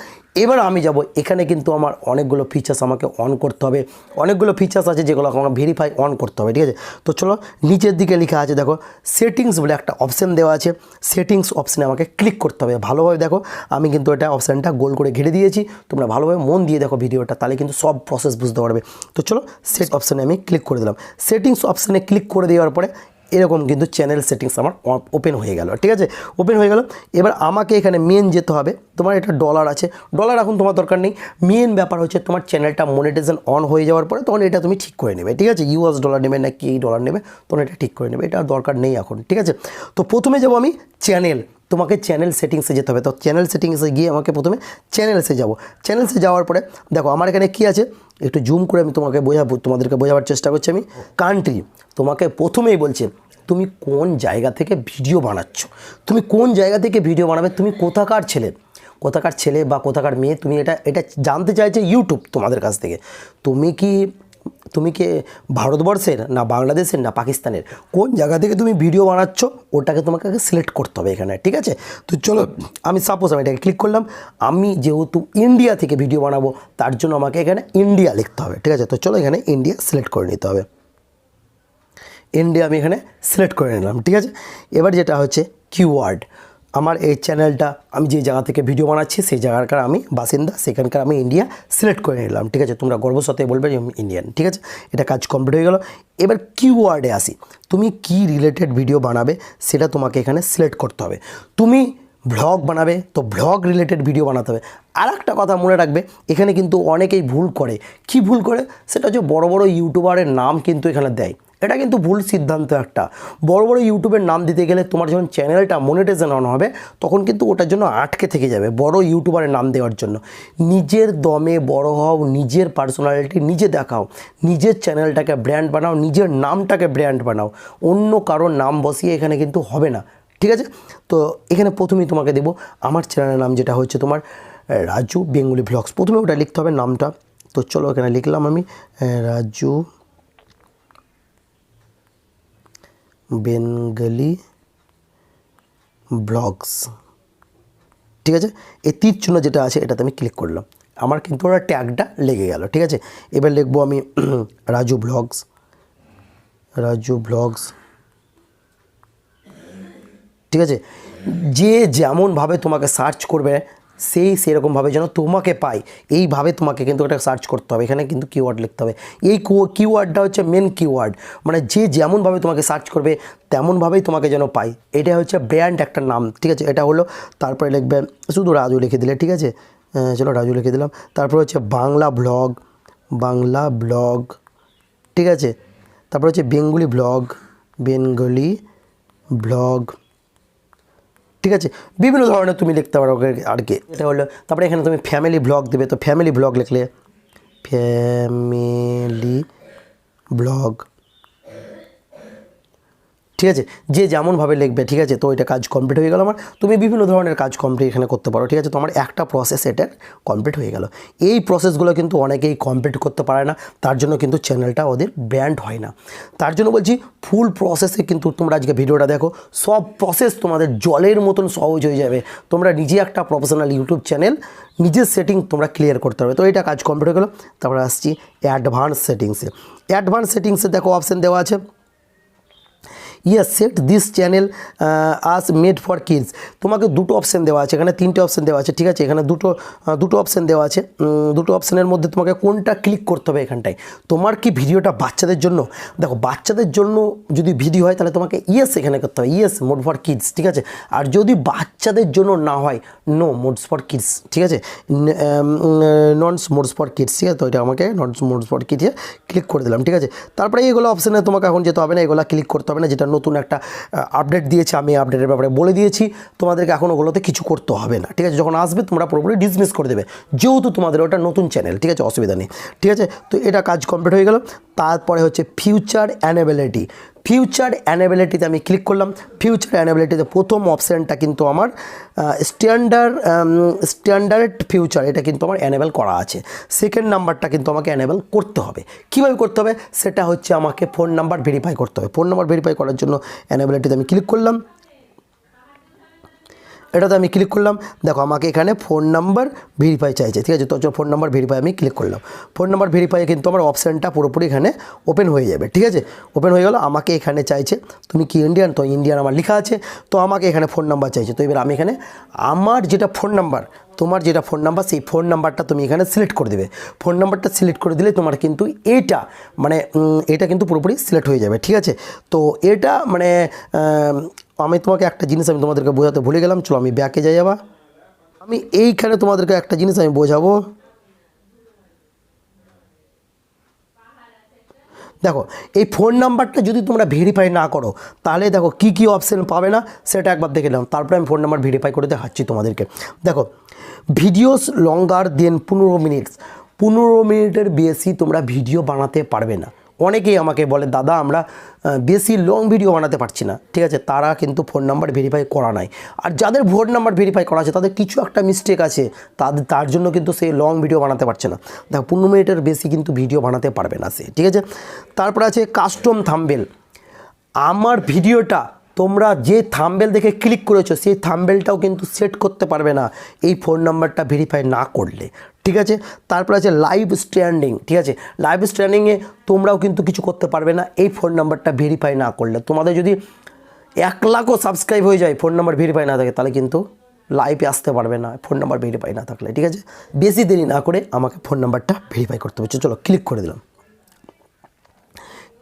এবার আমি যাব, এখানে কিন্তু আমার অনেকগুলো ফিচার্স আমাকে অন করতে হবে। অনেকগুলো ফিচার্স আছে যেগুলো আমাকে ভেরিফাই অন করতে হবে, ঠিক আছে? তো চলো, নিচের দিকে লেখা আছে, দেখো সেটিংস বলে একটা অপশান দেওয়া আছে। সেটিংস অপশানে আমাকে ক্লিক করতে হবে। ভালোভাবে দেখো, আমি কিন্তু এটা অপশানটা গোল করে ঘিরে দিয়েছি। তোমরা ভালোভাবে মন দিয়ে দেখো ভিডিওটা, তাহলে কিন্তু সব প্রসেস বুঝতে পারবে। তো চলো সেট অপশানে আমি ক্লিক করে দিলাম। সেটিংস অপশানে ক্লিক করে দেওয়ার পরে এরকম কিন্তু চ্যানেল সেটিংস আমার ওপেন হয়ে গেল। ঠিক আছে? ওপেন হয়ে গেল। এবার আমাকে এখানে মেন যেতে হবে। তোমার এটা ডলার আছে। ডলার এখন তোমার দরকার নেই। মেন ব্যাপার হচ্ছে তোমার চ্যানেলটা মনিটাইজেশন অন হয়ে যাওয়ার পরে তখন এটা তুমি ঠিক করে নেবে, ঠিক আছে? ইউএস ডলার নেবে না কি ডলার নেবে, তখন এটা ঠিক করে নেবে। এটা দরকার নেই এখন, ঠিক আছে? তো প্রথমে যাব আমি চ্যানেল তোমাকে চ্যানেল সেটিংসে যেতে হবে। তো চ্যানেল সেটিংসে গিয়ে আমাকে প্রথমে চ্যানেলসে যাব। চ্যানেলসে যাওয়ার পরে দেখো, আমার এখানে কি আছে? একটু জুম করে আমি তোমাকে বোঝাবো, তোমাদেরকে বোঝাবার চেষ্টা করছি আমি। কান্ট্রি তোমাকে প্রথমেই বলছে, তুমি কোন জায়গা থেকে ভিডিও বানাচ্ছ? তুমি কোন জায়গা থেকে ভিডিও বানাবে? তুমি কোথাকার ছেলে? কোথাকার ছেলে বা কোথাকার মেয়ে, তুমি এটা এটা জানতে চাইছে ইউটিউব তোমাদের কাছ থেকে। তুমি কি তুমি কি ভারতবর্ষের না বাংলাদেশের না পাকিস্তানের? কোন জায়গা থেকে তুমি ভিডিও বানাচ্ছ, ওটাকে তোমাকে আগে সিলেক্ট করতে হবে এখানে, ঠিক আছে? তো চলো, আমি সাপোজ আমি এটাকে ক্লিক করলাম, আমি যেহেতু ইন্ডিয়া থেকে ভিডিও বানাবো, তার জন্য আমাকে এখানে ইন্ডিয়া লিখতে হবে, ঠিক আছে? তো চলো এখানে ইন্ডিয়া সিলেক্ট করে নিতে হবে। ইন্ডিয়া আমি এখানে সিলেক্ট করে নিলাম, ঠিক আছে? এবার যেটা হচ্ছে কিওয়ার্ড আমার এই চ্যানেলটা আমি যে জায়গা থেকে ভিডিও বানাচ্ছি, সেই জায়গাকার আমি বাসিন্দা, সেখানকার আমি ইন্ডিয়া সিলেক্ট করে নিলাম, ঠিক আছে? তোমরা গর্ব সাথে বলবে যে আমি ইন্ডিয়ান ঠিক আছে? এটা কাজ কমপ্লিট হয়ে গেল। এবার কিওয়ার্ডে আসি। তুমি কি রিলেটেড ভিডিও বানাবে, সেটা তোমাকে এখানে সিলেক্ট করতে হবে। তুমি ভ্লগ বানাবে, তো ভ্লগ রিলেটেড ভিডিও বানাতে হবে। আর একটা কথা মনে রাখবে, এখানে কিন্তু অনেকেই ভুল করে। কি ভুল করে? সেটা হচ্ছে বড় বড় ইউটিউবারের নাম কিন্তু এখানে দেয়। এটা কিন্তু ভুল সিদ্ধান্ত একটা। বড় বড় ইউটিউবের নাম দিতে গেলে তোমার যখন চ্যানেলটা মনিটাইজেশন অন হবে, তখন কিন্তু ওটার জন্য আটকে থেকে যাবে বড় ইউটিউবারের নাম দেওয়ার জন্য। নিজের দমে বড় হও, নিজের পার্সোনালিটি নিজে দেখাও, নিজের চ্যানেলটাকে ব্র্যান্ড বানাও, নিজের নামটাকে ব্র্যান্ড বানাও, অন্য কারোর নাম বসিয়ে এখানে কিন্তু হবে না। ঠিক আছে? তো এখানে প্রথমেই তোমাকে দেবো, আমার চ্যানেলের নাম যেটা হচ্ছে তোমার রাজু বেঙ্গলি ভ্লগস প্রথমে ওটা লিখতে হবে নামটা। তো চলো এখানে লিখলাম আমি রাজু বেঙ্গলি ব্লগস। ঠিক আছে? এই তীর চিহ্ন যেটা আছে, এটাতে আমি ক্লিক করলাম। আমার কিন্তু ওরা ট্যাগটা লেগে গেল, ঠিক আছে? এবার লিখব আমি, [CLEARS THROAT] রাজু ব্লগস। রাজু ব্লগস। ঠিক আছে? যে যেমনভাবে তোমাকে সার্চ করবে সেই সেরকমভাবে যেন তোমাকে পায়। এইভাবে তোমাকে কিন্তু একটা সার্চ করতে হবে। এখানে কিন্তু কিওয়ার্ড লিখতে হবে। এই কিওয়ার্ডটা হচ্ছে মেন কিওয়ার্ড মানে যে যেমনভাবে তোমাকে সার্চ করবে, তেমনভাবেই তোমাকে যেন পাই এটা হচ্ছে ব্র্যান্ড একটা নাম, ঠিক আছে? এটা হলো, তারপরে লিখবে, শুধু রাজু লিখে দিলে, ঠিক আছে? চলো রাজু লিখে দিলাম। তারপর হচ্ছে বাংলা ব্লগ বাংলা ব্লগ ঠিক আছে? তারপর হচ্ছে বেঙ্গলি ব্লগ বেঙ্গলি ব্লগ ঠিক আছে? বিভিন্ন ধরনের তুমি লিখতে পারো আর কি। এটা হলো, তারপরে এখানে তুমি ফ্যামিলি ব্লগ দেবে, তো ফ্যামিলি ব্লগ লিখলে ফ্যামিলি ব্লগ ঠিক আছে? যে যেমনভাবে লিখবে, ঠিক আছে? তো এটা কাজ কমপ্লিট হয়ে গেল আমার। তুমি বিভিন্ন ধরনের কাজ কমপ্লিট এখানে করতে পারো, ঠিক আছে? তোমার একটা প্রসেস এটার কমপ্লিট হয়ে গেল। এই প্রসেসগুলো কিন্তু অনেকেই কমপ্লিট করতে পারে না, তার জন্য কিন্তু চ্যানেলটা ওদের ব্র্যান্ড হয় না। তার জন্য বলছি ফুল প্রসেসে কিন্তু তোমরা আজকে ভিডিওটা দেখো, সব প্রসেস তোমাদের জলের মতন সহজ হয়ে যাবে। তোমরা নিজে একটা প্রফেশনাল ইউটিউব চ্যানেল নিজের সেটিং তোমরা ক্লিয়ার করতে হবে তো এটা কাজ কমপ্লিট হয়ে গেলো, তারপরে আসছি অ্যাডভান্স সেটিংসে অ্যাডভান্স সেটিংসে দেখো অপশান দেওয়া আছে। Yes set this channel as made for kids তোমাকে দুটো অপশান দেওয়া আছে, এখানে তিনটে অপশান দেওয়া আছে, ঠিক আছে? এখানে দুটো দুটো অপশান দেওয়া আছে। দুটো অপশানের মধ্যে তোমাকে কোনটা ক্লিক করতে হবে এখানটায়? তোমার কি ভিডিওটা বাচ্চাদের জন্য? দেখো, বাচ্চাদের জন্য যদি ভিডিও হয়, তাহলে তোমাকে ইয়েস এখানে করতে হবে। ইয়েস মোড ফর কিডস ঠিক আছে? আর যদি বাচ্চাদের জন্য না হয় নো মোডস ফর কিডস ঠিক আছে? নন মোডস ফর কিডস ঠিক আছে? তো এটা আমাকে নন মোডস ফর কিডসে ক্লিক করে দিলাম, ঠিক আছে? তারপরে এগুলো অপশানে তোমাকে এখন যেতে হবে না, এগুলো ক্লিক করতে হবে না, যেটা নতুন একটা আপডেট দিয়েছে, আমি আপডেটের ব্যাপারে বলে দিয়েছি। তোমাদেরকে এখন ওগুলোতে কিছু করতে হবে না, ঠিক আছে? যখন আসবে, তোমরা পুরোপুরি ডিসমিস করে দেবে। যেহেতু তোমাদের ওটা নতুন চ্যানেল ঠিক আছে? অসুবিধা নেই, ঠিক আছে? তো এটা কাজ কমপ্লিট হয়ে গেল। তারপরে হচ্ছে ফিউচার অ্যানেবিলিটি ফিউচার অ্যানেবিলিটিতে আমি ক্লিক করলাম। ফিউচার অ্যানেবিলিটিতে প্রথম অপশানটা কিন্তু আমার স্ট্যান্ডার্ড স্ট্যান্ডার্ড ফিউচার এটা কিন্তু আমার অ্যানেবেল করা আছে। সেকেন্ড নাম্বারটা কিন্তু আমাকে অ্যানেবেল করতে হবে। কীভাবে করতে হবে? সেটা হচ্ছে আমাকে ফোন নাম্বার ভেরিফাই করতে হবে। ফোন নাম্বার ভেরিফাই করার জন্য অ্যানেবিলিটিতে আমি ক্লিক করলাম। এটাতে আমি ক্লিক করলাম। দেখো, আমাকে এখানে ফোন নাম্বার ভেরিফাই চাইছে, ঠিক আছে? তো ফোন নাম্বার ভেরিফাই আমি ক্লিক করলাম। ফোন নাম্বার ভেরিফাই কিন্তু আমার অপশানটা পুরোপুরি এখানে ওপেন হয়ে যাবে, ঠিক আছে? ওপেন হয়ে গেল, আমাকে এখানে চাইছে, তুমি কি ইন্ডিয়ান তো ইন্ডিয়ান আমার লেখা আছে, তো আমাকে এখানে ফোন নাম্বার চাইছে। তো এবার আমি এখানে, আমার যেটা ফোন নাম্বার তোমার যেটা ফোন নাম্বার সেই ফোন নাম্বারটা তুমি এখানে সিলেক্ট করে দেবে। ফোন নাম্বারটা সিলেক্ট করে দিলে তোমার কিন্তু এটা মানে এটা কিন্তু পুরোপুরি সিলেক্ট হয়ে যাবে, ঠিক আছে? তো এটা মানে আম, তোমাকে একটা জিনিস আমি তোমাদেরকে বোঝাতে ভুলে গেলাম চলো আমি ব্যাকে যাই আবার। আমি এইখানে তোমাদেরকে একটা জিনিস আমি বোঝাবো। দেখো এই ফোন নাম্বারটা যদি তোমরা ভেরিফাই না করো তাহলে দেখো কি কি অপশান পাবে না সেটা একবার দেখে নাও। তারপরে আমি ফোন নাম্বার ভেরিফাই করে দেখাচ্ছি তোমাদেরকে। দেখো ভিডিওস লঙ্গার দেন পনেরো মিনিটস পনেরো মিনিটের বেশি তোমরা ভিডিও বানাতে পারবে না। অনেকেই আমাকে বলে, দাদা, আমরা বেশি লং ভিডিও বানাতে পারছি না। ঠিক আছে, তারা কিন্তু ফোন নাম্বার ভেরিফাই করা নাই। আর যাদের ফোন নাম্বার ভেরিফাই করা আছে, তাদের কিছু একটা মিস্টেক আছে। তাদের তার জন্য কিন্তু সে লং ভিডিও বানাতে পারছে না। দেখো, পনেরো মিনিটের বেশি কিন্তু ভিডিও বানাতে পারবে না সে, ঠিক আছে? তারপর আছে কাস্টম থাম্বেল আমার ভিডিওটা তোমরা যে থাম্বেল দেখে ক্লিক করেছ, সেই থাম্বেলটাও কিন্তু সেট করতে পারবে না। এই ফোন নাম্বারটা ভেরিফাই না করলে। ঠিক আছে? তারপর আছে লাইভ স্ট্যান্ডিং ঠিক আছে? লাইভ স্ট্যান্ডিংয়ে তোমরাও কিন্তু কিছু করতে পারবে না। এই ফোন নাম্বারটা ভেরিফাই না করলে। তোমাদের যদি এক লাখও সাবস্ক্রাইব হয়ে যায়, ফোন নাম্বার ভেরিফাই না থাকে, তাহলে কিন্তু লাইভে আসতে পারবে না। ফোন নাম্বার ভেরিফাই না থাকলে। ঠিক আছে? বেশি দেরি না করে আমাকে ফোন নাম্বারটা ভেরিফাই করতে হবে চলো ক্লিক করে দিলাম।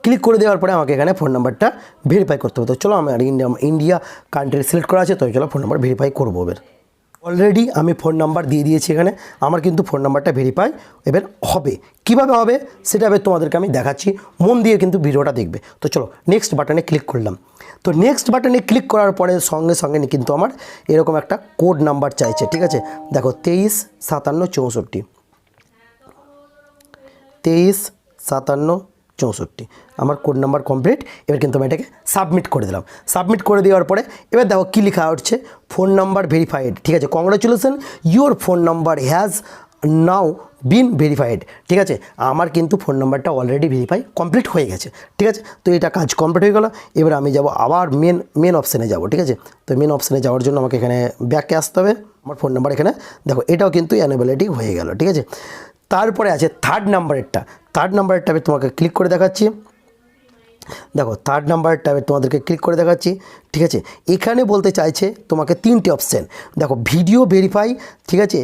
ক্লিক করে দেওয়ার পরে আমাকে এখানে ফোন নাম্বারটা ভেরিফাই করতে হবে। তো চলো আমি আর ইন্ডিয়া ইন্ডিয়া কান্ট্রি সিলেক্ট করা আছে, তো চলো ফোন নাম্বার ভেরিফাই করব এবার। অলরেডি আমি ফোন নাম্বার দিয়ে দিয়েছি এখানে, আমার কিন্তু ফোন নাম্বারটা ভেরিফাই এবার হবে। কীভাবে হবে? সেটা এবার তোমাদেরকে আমি দেখাচ্ছি। মন দিয়ে কিন্তু ভিডিওটা দেখবে। তো চলো নেক্সট বাটনে ক্লিক করলাম। তো নেক্সট বাটনে ক্লিক করার পরে সঙ্গে সঙ্গে কিন্তু আমার এরকম একটা কোড নাম্বার চাইছে, ঠিক আছে? দেখো, তেইশ, সাতান্ন, চৌষট্টি। তেইশ, সাতান্ন চৌষট্টি। আমার কোড নাম্বার কমপ্লিট এবার কিন্তু আমি এটাকে সাবমিট করে দিলাম। সাবমিট করে দেওয়ার পরে এবার দেখো কী লেখা উঠছে ফোন নাম্বার ভেরিফাইড ঠিক আছে? Congratulation your phone number has now been verified ঠিক আছে? আমার কিন্তু ফোন নাম্বারটা অলরেডি ভেরিফাই কমপ্লিট হয়ে গেছে, ঠিক আছে? তো এটা কাজ কমপ্লিট হয়ে গেলো। এবার আমি যাব আবার মেন মেন অপশানে যাব, ঠিক আছে? তো মেন অপশানে যাওয়ার জন্য আমাকে এখানে ব্যাকে আসতে হবে। আমার ফোন নাম্বার এখানে, দেখো এটাও কিন্তু অ্যানেবিলিটি হয়ে গেল, ঠিক আছে? তারপরে আছে থার্ড নাম্বারেরটা থার্ড নাম্বারের ট্যাবে তোমাকে ক্লিক করে দেখাচ্ছি। দেখো থার্ড নাম্বার ট্যাবে তোমাদেরকে ক্লিক করে দেখাচ্ছি, ঠিক আছে? এখানে বলতে চাইছে তোমাকে তিনটে অপশান দেখো ভিডিও ভেরিফাই ঠিক আছে?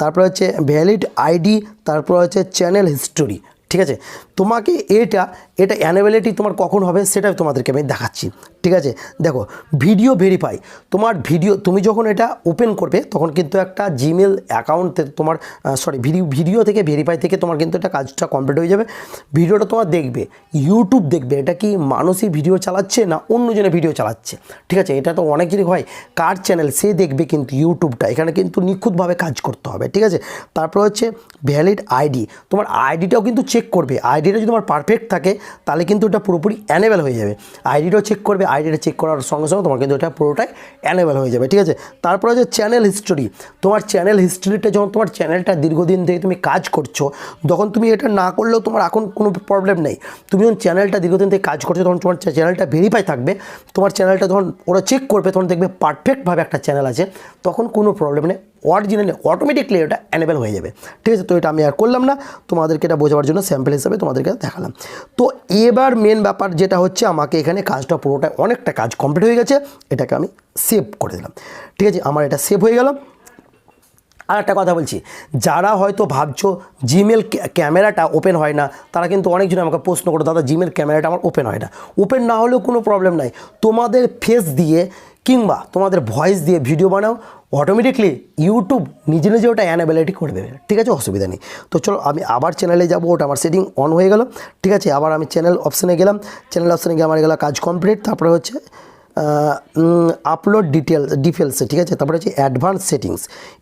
তারপরে হচ্ছে ভ্যালিড আইডি তারপর হচ্ছে চ্যানেল হিস্টোরি ঠিক আছে? তোমাকে এটা এটা অ্যানেবিলিটি তোমার কখন হবে সেটা তোমাদেরকে আমি দেখাচ্ছি। ঠিক আছে? দেখো ভিডিও ভেরিফাই তোমার ভিডিও তুমি যখন এটা ওপেন করবে, তখন কিন্তু একটা জিমেল অ্যাকাউন্ট তোমার সরি ভিডিও ভিডিও থেকে ভেরিফাই থেকে তোমার কিন্তু এটা কাজটা কমপ্লিট হয়ে যাবে। ভিডিওটা তোমার দেখবে ইউটিউব দেখবে, এটা কি মানুষই ভিডিও চালাচ্ছে না অন্যজনে ভিডিও চালাচ্ছে? ঠিক আছে? এটা তো অনেকেরই হয়। কার চ্যানেল সে দেখবে কিন্তু ইউটিউবটা এখানে কিন্তু নিখুঁতভাবে কাজ করতে হবে। ঠিক আছে? তারপর হচ্ছে ভ্যালিড আইডি তোমার আইডিটাও কিন্তু চেক করবে। আইডিটা যদি তোমার পারফেক্ট থাকে, তাহলে কিন্তু এটা পুরোপুরি অ্যানেবেল হয়ে যাবে। আইডিটাও চেক করবে, আইডিটা চেক করার সঙ্গে সঙ্গে তোমার কিন্তু এটা পুরোটাই অ্যানেবেল হয়ে যাবে, ঠিক আছে? তারপরে যে চ্যানেল হিস্টোরি তোমার চ্যানেল হিস্টোরিটা যখন তোমার চ্যানেলটা দীর্ঘদিন থেকে তুমি কাজ করছ, তখন তুমি এটা না করলেও তোমার এখন কোনো প্রবলেম নেই। তুমি যখন চ্যানেলটা দীর্ঘদিন থেকে কাজ করছ, তখন তোমার চ্যানেলটা ভেরিফাই থাকবে। তোমার চ্যানেলটা যখন ওরা চেক করবে, তখন দেখবে পারফেক্টভাবে একটা চ্যানেল আছে, তখন কোনো প্রবলেম নেই। অরিজিনালি অটোমেটিকলি এটা অ্যানেবেল হয়ে যাবে। ঠিক আছে, তো এটা আমি আর করলাম না। তোমাদেরকে এটা বোঝাবার জন্য স্যাম্পল হিসাবে তোমাদেরকে দেখালাম। তো এবার মেন ব্যাপার যেটা হচ্ছে, আমাকে এখানে কাজটা পুরোটা অনেকটা কাজ কমপ্লিট হয়ে গেছে। এটাকে আমি সেভ করে দিলাম। ঠিক আছে, আমার এটা সেভ হয়ে গেল। আর একটা কথা বলছি, যারা হয়তো ভাবছ জিমেল ক্যামেরাটা ওপেন হয় না, তারা কিন্তু অনেকজন আমাকে প্রশ্ন করো, দাদা জিমেল ক্যামেরাটা আমার ওপেন হয় না। ওপেন না হলেও কোনো প্রবলেম নাই। তোমাদের ফেস দিয়ে কিংবা তোমাদের ভয়েস দিয়ে ভিডিও বানাও অটোমেটিকলি ইউটিউব নিজে নিজে ওটা অ্যানাবিলিটি করে দেবে। ঠিক আছে? অসুবিধা নেই। তো চলো, আমি আবার চ্যানেলে যাব, ওটা আমার সেটিং অন হয়ে গেল। ঠিক আছে? আবার আমি চ্যানেল অপশানে গেলাম। চ্যানেল অপশানে গিয়ে আমার গেলো কাজ কমপ্লিট তারপরে হচ্ছে আপলোড ডিটেল ডিটেলসে ঠিক আছে? তারপরে হচ্ছে অ্যাডভান্স সেটিংস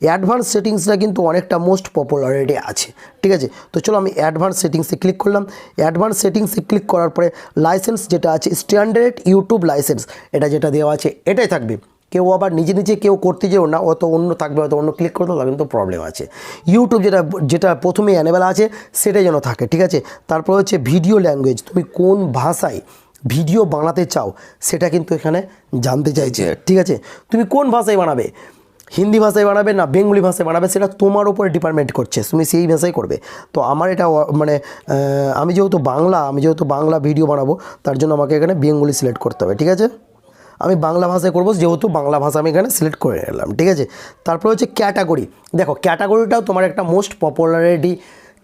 অ্যাডভান্স সেটিংসটা কিন্তু অনেকটা মোস্ট পপুলারিটি আছে, ঠিক আছে? তো চলো আমি অ্যাডভান্স সেটিংসে ক্লিক করলাম। অ্যাডভান্স সেটিংসে ক্লিক করার পরে লাইসেন্স যেটা আছে স্ট্যান্ডার্ড ইউটিউব লাইসেন্স এটা যেটা দেওয়া আছে, এটাই থাকবে। কেউ আবার নিজে নিজে কেউ করতে যেও না অত অন্য থাকবে, হয়তো অন্য ক্লিক করতে হবে কিন্তু প্রবলেম আছে। ইউটিউব যেটা যেটা প্রথমে অ্যানেবেল আছে, সেটাই যেন থাকে, ঠিক আছে? তারপর হচ্ছে ভিডিও ল্যাঙ্গুয়েজ তুমি কোন ভাষায় ভিডিও বানাতে চাও সেটা কিন্তু এখানে জানতে চাইছে। ঠিক আছে? তুমি কোন ভাষায় বানাবে? হিন্দি ভাষায় বানাবে না বেঙ্গলি ভাষায় বানাবে? সেটা তোমার উপরে ডিপার্টমেন্ট করছে তুমি সেই ভাষায় করবে। তো আমার এটা মানে আমি যেহেতু বাংলা আমি যেহেতু বাংলা ভিডিও বানাবো তার জন্য আমাকে এখানে বেঙ্গলি সিলেক্ট করতে হবে ঠিক আছে? আমি বাংলা ভাষায় করব যেহেতু বাংলা ভাষা আমি এখানে সিলেক্ট করে নিলাম ঠিক আছে? তারপরে হচ্ছে ক্যাটাগরি। দেখো ক্যাটাগরিটাও তোমার একটা মোস্ট পপুলারিটি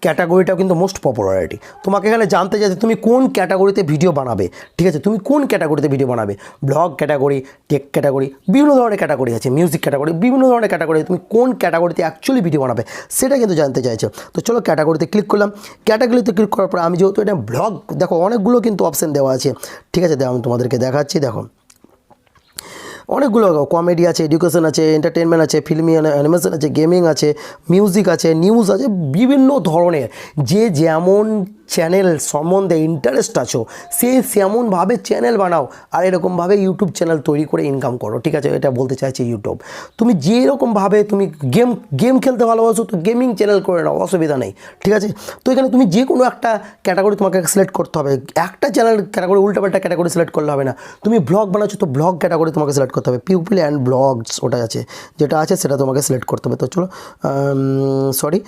ক্যাটাগরিটাও কিন্তু মোস্ট পপুলারিটি। তোমাকে এখানে জানতে চাইছে তুমি কোন ক্যাটাগরিতে ভিডিও বানাবে। ঠিক আছে, তুমি কোন ক্যাটাগরিতে ভিডিও বানাবে? ব্লগ ক্যাটাগরি, টেক ক্যাটাগরি, বিভিন্ন ধরনের ক্যাটাগরি আছে, মিউজিক ক্যাটাগরি, বিভিন্ন ধরনের ক্যাটাগরি। তুমি কোন ক্যাটাগরিতে অ্যাকচুয়ালি ভিডিও বানাবে সেটা কিন্তু জানতে চাইছো। তো চলো ক্যাটাগরিতে ক্লিক করলাম। ক্যাটাগরিতে ক্লিক করার পর আমি যেহেতু এটা ব্লগ, দেখো অনেকগুলো কিন্তু অপশান দেওয়া আছে। ঠিক আছে আমি তোমাদেরকে দেখাচ্ছি, দেখো। অনেকগুলো কমেডি আছে এডুকেশন আছে এন্টারটেনমেন্ট আছে ফিল্মি অ্যানিমেশন আছে গেমিং আছে মিউজিক আছে নিউজ আছে, বিভিন্ন ধরনের। যে যেমন চ্যানেল সম্বন্ধে ইন্টারেস্ট আছো সে সেমনভাবে চ্যানেল বানাও আর এরকমভাবে ইউটিউব চ্যানেল তৈরি করে ইনকাম করো, ঠিক আছে? এটা বলতে চাইছি ইউটিউব তুমি যেরকমভাবে তুমি গেম গেম খেলতে ভালোবাসো, তো গেমিং চ্যানেল করে নাও, অসুবিধা নেই, ঠিক আছে? তো এখানে তুমি যে কোনো একটা ক্যাটাগরি তোমাকে সিলেক্ট করতে হবে। একটা চ্যানেল ক্যাটাগরি উল্টাপাল্টা ক্যাটাগরি সিলেক্ট করলে হবে না। তুমি ব্লগ বানাচ্ছো, তো ব্লগ ক্যাটাগরি তোমাকে সিলেক্ট করতে হবে। পিউপিল অ্যান্ড ব্লগস ওটা আছে, যেটা আছে সেটা তোমাকে সিলেক্ট করতে হবে। তো চলো সরি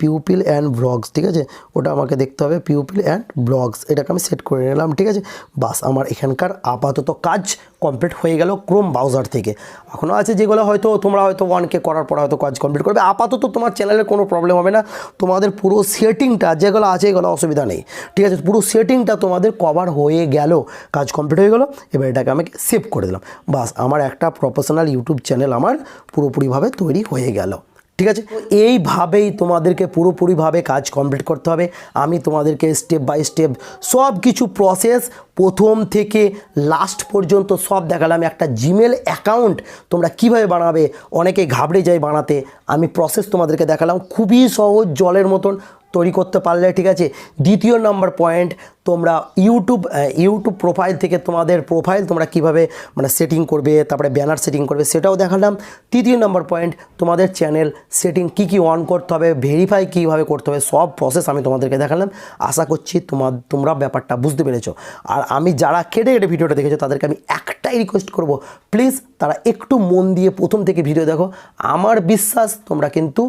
পিউপিল অ্যান্ড ব্লগস ঠিক আছে? ওটা আমাকে দেখতে হবে। পিউপিল অ্যান্ড ব্লগস এটাকে আমি সেট করে নিলাম, ঠিক আছে? বাস, আমার এখানকার আপাতত কাজ কমপ্লিট হয়ে গেল ক্রোম ব্রাউজার থেকে। এখনও আছে যেগুলো হয়তো তোমরা হয়তো ওয়ানকে করার পর হয়তো কাজ কমপ্লিট করবে। আপাতত তোমার চ্যানেলের কোনো প্রবলেম হবে না। তোমাদের পুরো সেটিংটা যেগুলো আছে এগুলো অসুবিধা নেই। ঠিক আছে? পুরো সেটিংটা তোমাদের কভার হয়ে গেল, কাজ কমপ্লিট হয়ে গেলো। এবার এটাকে আমি সেভ করে দিলাম। বাস, আমার একটা প্রফেশনাল ইউটিউব চ্যানেল আমার পুরোপুরিভাবে তৈরি হয়ে গেল। ঠিক আছে? এইভাবেই তোমাদেরকে পুরোপুরিভাবে কাজ কমপ্লিট করতে হবে। আমি তোমাদেরকে স্টেপ বাই স্টেপ সব কিছু প্রসেস প্রথম থেকে লাস্ট পর্যন্ত সব দেখালাম। একটা জিমেল অ্যাকাউন্ট তোমরা কীভাবে বানাবে? অনেকে ঘাবড়ে যায় বানাতে। আমি প্রসেস তোমাদেরকে দেখালাম। খুবই সহজ, জলের মতন। তৈরি করতে পারলে, ঠিক আছে? দ্বিতীয় নাম্বার পয়েন্ট তোমরা ইউটিউব ইউটিউব প্রোফাইল থেকে তোমাদের প্রোফাইল তোমরা কীভাবে মানে সেটিং করবে, তারপরে ব্যানার সেটিং করবে, সেটাও দেখালাম। তৃতীয় নাম্বার পয়েন্ট তোমাদের চ্যানেল সেটিং কি কি অন করতে হবে ভেরিফাই কীভাবে করতে হবে, সব প্রসেস আমি তোমাদেরকে দেখালাম। আশা করছি তোমার তোমরা ব্যাপারটা বুঝতে পেরেছ। আর আমি যারা কেটে কেটে ভিডিওটা দেখেছ, তাদেরকে আমি একটাই রিকোয়েস্ট করব প্লিজ তারা একটু মন দিয়ে প্রথম থেকে ভিডিও দেখো। আমার বিশ্বাস তোমরা কিন্তু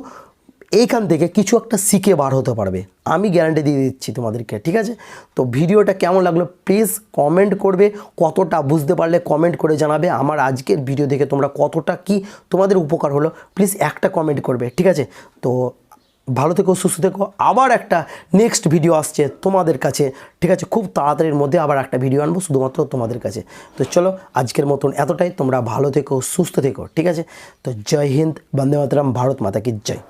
এইখান থেকে কিছু একটা শিখে বার হতে পারবে। আমি গ্যারান্টি দিয়ে দিচ্ছি তোমাদেরকে, ঠিক আছে? তো ভিডিওটা কেমন লাগল প্লিজ কমেন্ট করবে, কতটা বুঝতে পারলে কমেন্ট করে জানাবে। আমার আজকের ভিডিও দেখে তোমরা কতটা কি তোমাদের উপকার হলো প্লিজ একটা কমেন্ট করবে, ঠিক আছে? তো ভালো থেকো, সুস্থ থেকো। আবার একটা নেক্সট ভিডিও আসছে তোমাদের কাছে, ঠিক আছে? খুব তাড়াতাড়ির মধ্যে আবার একটা ভিডিও আনব, শুধুমাত্র তোমাদের কাছে। তো চলো, আজকের মতন এতটাই। তোমরা ভালো থেকো, সুস্থ থেকো, ঠিক আছে? তো জয় হিন্দ, বন্দে মাতরম, ভারত মাতা কি জয়।